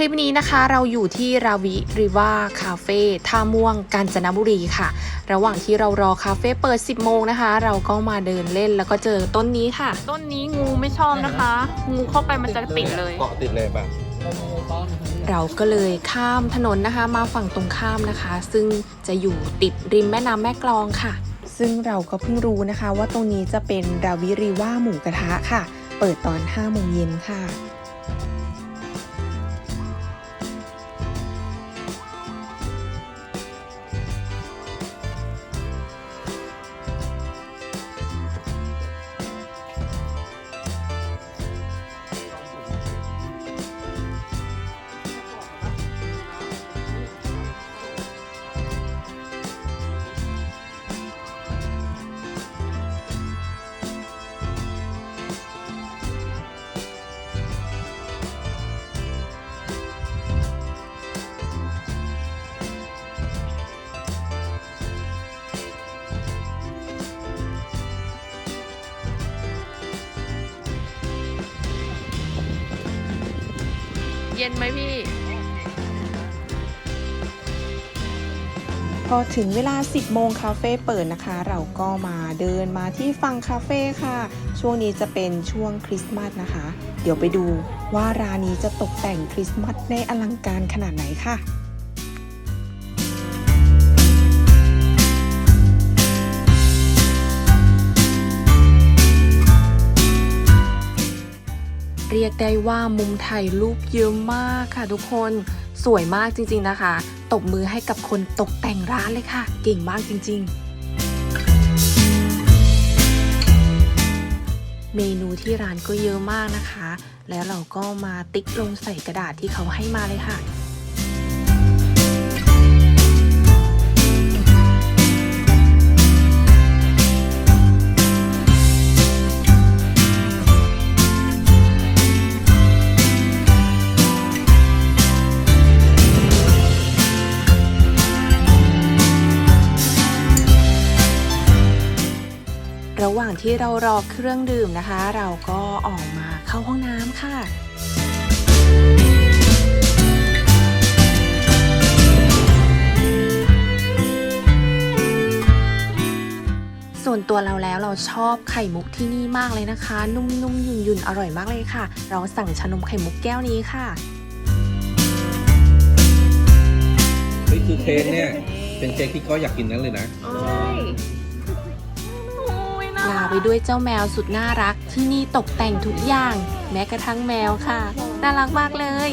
คลิปนี้นะคะเราอยู่ที่ราวิริว่าคาเฟ่ท่าม่วงกาญจนบุรีค่ะ ระหว่างที่เรารอคาเฟ่เปิด 10 โมงนะคะ เราก็มาเดินเล่นแล้วก็เจอต้นนี้ค่ะ ต้นนี้งูไม่ชอบนะคะ งูเข้าไปมันจะติดเลย เกาะติดเลยป่ะเราก็เลยข้ามถนนนะคะ มาฝั่งตรงข้ามนะคะ ซึ่งจะอยู่ติดริมแม่น้ำแม่กลองค่ะ ซึ่งเราก็เพิ่งรู้นะคะ ว่าตรงนี้จะเป็นราวิริว่าหมูกระทะค่ะ เปิดตอน5โมงเย็นค่ะ เย็นไหมพี่ พอถึงเวลา 10 โมงคาเฟ่เปิดนะคะ เราก็มาเดินมาที่ฝั่งคาเฟ่ค่ะ ช่วงนี้จะเป็นช่วงคริสต์มาสนะคะ เดี๋ยวไปดูว่าร้านนี้จะตกแต่งคริสต์มาสได้อลังการขนาดไหนค่ะ เรียกได้ว่ามุมถ่ายรูปเยอะมากค่ะทุกคนสวยมากจริงๆนะคะ ตบมือให้กับคนตกแต่งร้านเลยค่ะ เก่งมากจริง ๆเมนูที่ร้านก็เยอะมากนะคะ แล้วเราก็มาติ๊กลงใส่กระดาษที่เขาให้มาเลยค่ะ ระหว่างที่เรารอเครื่องดื่มนะคะ เราก็ออกมาเข้าห้องน้ำค่ะส่วนตัวเราแล้วเราชอบไข่มุกที่นี่มากเลยนะคะ นุ่มๆยุ่นๆอร่อยมากเลยค่ะ เราสั่งชานมไข่มุกแก้วนี้ค่ะเฮ้ยคือเค้กเนี่ยเป็นเค้กที่ก็อยากกินนั้นเลยนะ ลาไปด้วยเจ้าแมวสุดน่ารัก ที่นี่ตกแต่งทุกอย่าง แม้กระทั่งแมวค่ะ น่ารักมากเลย